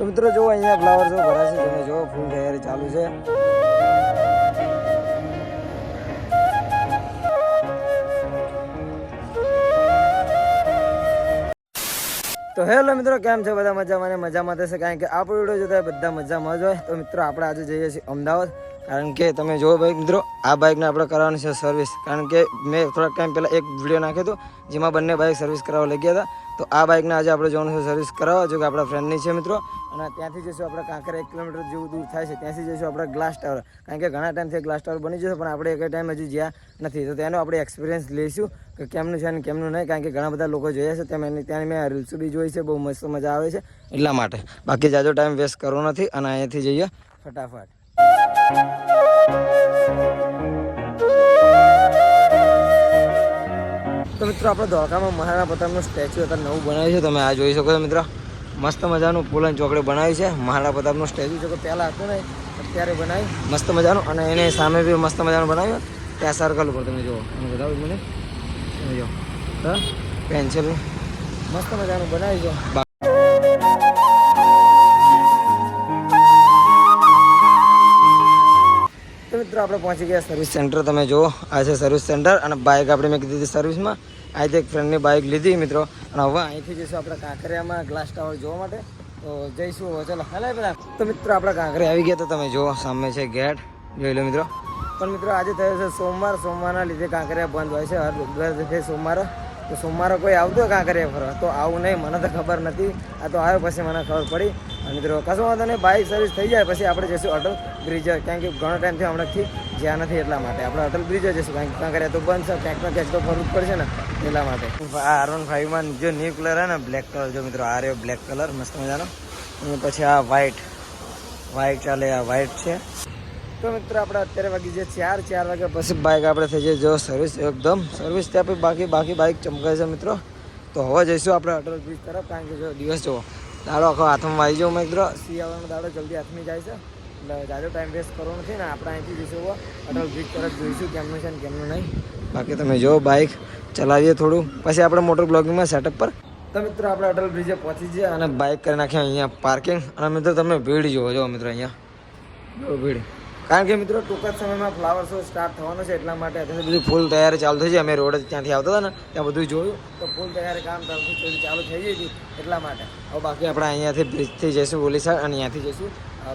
તો મિત્રો જો અહીંયા ફ્લાવર શો ભરાશે તમે જો ફૂલ તૈયારી ચાલુ છે. તો હેલો મિત્રો, કેમ છે? બધા મજામાં ને મજામાં થશે કારણ કે આપણો વીડિયો જોતા બધા મજામાં જ હોય. તો મિત્રો, આપણે આજે જઈએ છીએ અમદાવાદ. કારણ કે તમે જુઓ ભાઈ મિત્રો, આ બાઇકને આપણે કરવાની છે સર્વિસ કારણ કે મેં થોડાક ટાઈમ પહેલાં એક વીડિયો નાખ્યો હતો, જેમાં બંને બાઇક સર્વિસ કરાવવા લઈ ગયા હતા. તો આ બાઇકને આજે આપણે જવાનું છે સર્વિસ કરાવવા જો કે આપણા ફ્રેન્ડની છે મિત્રો. અને ત્યાંથી જઈશું આપણે કાંકરા એક કિલોમીટર જેવું દૂર થાય છે, ત્યાંથી જઈશું આપણે ગ્લાસ ટાવર કારણ કે ઘણા ટાઈમથી ગ્લાસ ટાવર બની જશે, પણ આપણે એક ટાઈમ હજી જ્યાં નથી. તો તેનો આપણે એક્સપિરિયન્સ લઈશું, કે કેમનું છે અને કેમનું નહીં. કારણ કે ઘણા બધા લોકો જોયા છે, તેમ એની ત્યાં મેં રીલ્સ બી જોઈ છે, બહુ મસ્ત મજા આવે છે એટલા માટે. બાકી જાજો ટાઈમ વેસ્ટ કરવો નથી, અને અહીંયાથી જઈએ ફટાફટ. તો મિત્રો, આપણે ધોળકામાં મહારાણા પ્રતાપનું સ્ટેચ્યુ અત્યારે નવું બનાવ્યું છે. તમે આ જોઈ શકો છો મિત્રો. મસ્ત મજાનું પુલન ચોકડી બનાવ્યું છે. મહારાણા પ્રતાપનું સ્ટેચ્યુ છે. કે પહેલાં હતું ને અત્યારે બનાવી. મસ્ત મજાનું અને એની સામે બી મસ્ત મજાનું બનાવ્યું. ત્યાં સર્કલ ઉપર તમે જુઓ. તમે બતાવ્યું મને તો પેન્સિલ મસ્ત મજાનું બનાવ્યું છે. મિત્રો, આપણે પહોંચી ગયા સર્વિસ સેન્ટર તમે જુઓ, આ છે સર્વિસ સેન્ટર અને બાઇક આપણે મેં કીધી હતી સર્વિસમાં અહીંથી એક ફ્રેન્ડની બાઇક લીધી મિત્રો. અને હવે અહીંથી જઈશું આપણે કાંકરિયામાં ગ્લાસ ટાવર જોવા માટે. તો જઈશું હવે. ચલો, હાલે બધા. તો મિત્રો, આપણે કાંકરે આવી ગયા. તો તમે જુઓ, સામે છે ગેટ જોઈ લો મિત્રો. પણ મિત્રો, આજે થયો છે સોમવાર. સોમવારના લીધે કાંકરિયા બંધ હોય છે. હર સોમવારે. તો સોમવારે કોઈ આવતો કાં કરે ફરવા? તો આવું નહીં, મને તો ખબર નથી. આ તો આવ્યો પછી મને ખબર પડી. અને મિત્રો, કશું વાંધો નહીં, બાઇક સર્વિસ થઈ જાય, પછી આપણે જઈશું અટલ બ્રિજ કારણ કે ઘણો ટાઈમ ટાઈમથી હમણાંથી જ્યાં નથી એટલા માટે. આપણે અટલ બ્રિજ જઈશું. કારણ કે કાંકરિયા તો બંધ છે ક્યાંક ને ક્યાંક તો ફરવું પડશે ને, એટલા માટે. આ આર વન ફાઈવમાં જો ન્યૂ કલર હે ને બ્લેક કલર જો મિત્રો, આ રહ્યો બ્લેક કલર મસ્ત મજાનો. અને પછી આ વ્હાઈટ વ્હાઈટ ચાલે, આ વ્હાઈટ છે. તો મિત્રો આપણે અત્યારે વાગી છે ચાર ચાર વાગ્યા પછી બાઇક આપણે થઈ જાય. જો સર્વિસ એકદમ. સર્વિસ ત્યાં પછી બાકી બાકી બાઇક ચમકાય છે મિત્રો. તો હવે જઈશું આપણે અટલ બ્રિજ તરફ, કારણ કે જો દિવસ જુઓ. દાડો આખો હાથમાં આવી જાઉં મિત્રો. શિયાળાનો દાડો જલ્દી હાથમાં જાય છે. એટલે જાજો ટાઈમ વેસ્ટ કરવો નથી ને, આપણે અહીંથી જઈશું અટલ બ્રિજ તરફ જોઈશું. કેમનું છે ને કેમનું નહીં. બાકી તમે જો બાઇક ચલાવીએ થોડું. પછી આપણે મોટર બ્લોગિંગમાં સેટઅપ પર. તો મિત્રો આપણે અટલ બ્રિજે પહોંચી જઈએ અને બાઇક કરી નાખ્યા અહીંયા પાર્કિંગ અને મિત્રો તમે ભીડ જુઓ જો મિત્રો અહીંયા. જો ભીડ. કારણ કે મિત્રો ટૂંક જ સમયમાં ફ્લાવર શો સ્ટાર્ટ થવાનો છે, એટલા માટે અત્યારે બધું ફૂલ તૈયારી ચાલુ થઈ છે. અમે રોડ ત્યાંથી આવતા હતા ને, ત્યાં બધું જોયું. તો ફૂલ તૈયારી કામ તરફથી ચાલુ થઈ ગઈ એટલા માટે. હવે બાકી આપણે અહીંયાથી બ્રિજથી જઈશું, ઓલી સાઈડ અને અહીંયાથી જઈશું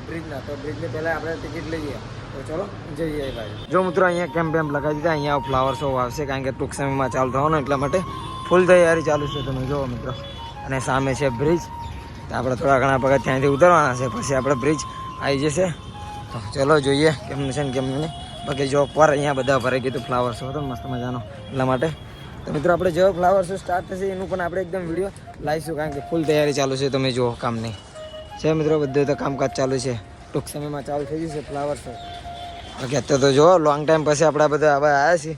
બ્રિજના તો બ્રિજની પહેલાં આપણે ટિકિટ લઈએ. તો ચલો, જઈએ ભાઈ જો મિત્રો અહીંયા કેમ્પ બેમ્પ લગાવી દીધા, અહીંયા ફ્લાવર શો આવશે, કારણ કે ટૂંક સમયમાં ચાલુ થવાનો, એટલા માટે ફૂલ તૈયારી ચાલુ છે. તમે જુઓ મિત્રો. અને સામે છે બ્રિજ તો આપણે થોડા ઘણા પગથ ત્યાંથી ઉતરવાના છે. પછી આપણે બ્રિજ આવી જશે. તો ચલો જોઈએ કેમનું છે ને કેમનું નહીં. બાકી જો પર અહીંયા બધા ભરાઈ ગયું ફ્લાવર્સ ફ્લાવર તો મસ્ત મજાનો. એટલા માટે. તો મિત્રો આપણે જેવો ફ્લાવર સ્ટાર્ટ થશે, એનું પણ આપણે એકદમ વીડિયો લાવીશું, કારણ કે ફૂલ તૈયારી ચાલુ છે, તમે જુઓ કામની છે મિત્રો, બધું તો કામકાજ ચાલુ છે. ટૂંક સમયમાં ચાલુ થઈ જશે ફ્લાવર શો બાકી અત્યારે તો જુઓ લોંગ ટાઈમ પછી આપણે બધા હવે આવ્યા છીએ.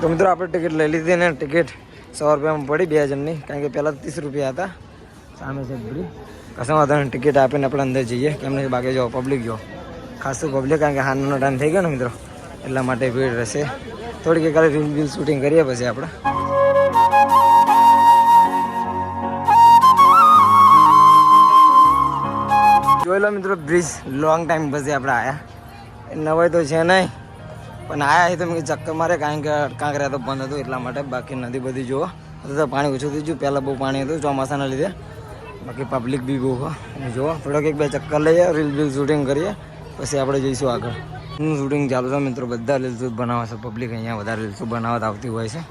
તો મિત્રો, આપણે ટિકિટ લઈ લીધી ને ટિકિટ સો રૂપિયામાં પડી બે જણની, કારણ કે પહેલાં ત્રીસ રૂપિયા હતા. સામે છે બધી. કશો વાંધો ટિકિટ આપીને આપણે અંદર જઈએ. કેમ નહીં, બાકી જો પબ્લિક જો. ખાસું પબ્લિક કારણ કે હાનનો ટાઈમ થઈ ગયો ને મિત્રો. એટલા માટે ભીડ રહેશે. થોડીક એક રીલ બીલ શૂટિંગ કરીએ પછી આપણે. જોઈ લો મિત્રો બ્રિજ લોંગ ટાઈમ પછી આપણે આવ્યા નવાઈ તો છે નહીં. પણ આયા તો મેં ચક્કર મારે કારણ કે કાંકરા તો બંધ હતું, એટલા માટે બાકી નદી બધી જુઓ. તો પાણી ઓછું થઈ ગયું, પહેલાં બહુ પાણી હતું, ચોમાસાના લીધે. બાકી પબ્લિક બી બહુ જુઓ, થોડોક એક બે ચક્કર લઈએ રીલ બીલ શૂટિંગ કરીએ, પછી આપણે જઈશું આગળ. હું શૂટિંગ ચાલુ છે, મિત્રો, બધા રીલ્સ બનાવે છે પબ્લિક અહીંયા વધારે રીલ્સ બનાવત આવતી હોય છે.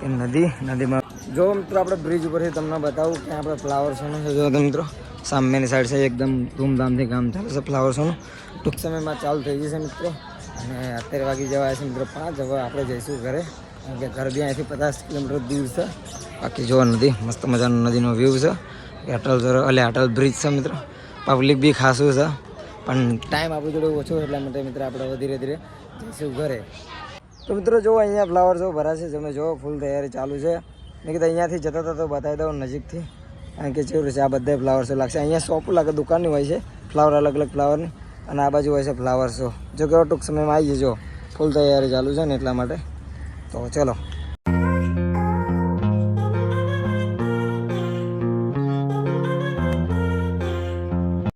કે નદી, નદીમાં. જો મિત્રો, આપણે બ્રિજ ઉપરથી તમને બતાવું કે આપણે ફ્લાવર શોનું છે. જો મિત્રો, સામેની સાઈડ છે, એકદમ ધૂમધામથી કામ ચાલે છે ફ્લાવર શોનું. ટૂંક સમયમાં ચાલુ થઈ જશે, મિત્રો. અને અત્યારે વાગી જવાય છે મિત્રો પાંચ. હવે આપણે જઈશું ઘરે. કારણ કે ઘર બી અહીંથી પચાસ કિલોમીટર દૂર છે. બાકી જોવા નદી મસ્ત મજાનો નદીનો વ્યૂ છે. અટલ એટલે અટલ બ્રિજ છે મિત્રો. પબ્લિક બી ખાસું છે. પણ ટાઈમ આપણી જોડે ઓછો એટલા માટે મિત્રો આપણે ધીરે ધીરે જઈશું ઘરે. તો મિત્રો જો અહીંયા ફ્લાવર જો ભરાશે. તમે જો ફૂલ તૈયારી ચાલુ છે. મેં કીધું અહીંયાથી જતા હતા તો બતાવી દઉં નજીકથી. કારણ કે જેવું છે આ બધા ફ્લાવર લાગશે. અહીંયા શોપ લાગે, દુકાનની હોય છે. ફ્લાવર અલગ અલગ ફ્લાવરની અને આ બાજુ હોય છે ફ્લાવર શો જો કે ટૂંક સમયમાં આવી જજો. ફૂલ તૈયારી ચાલુ છે ને એટલા માટે. તો ચલો.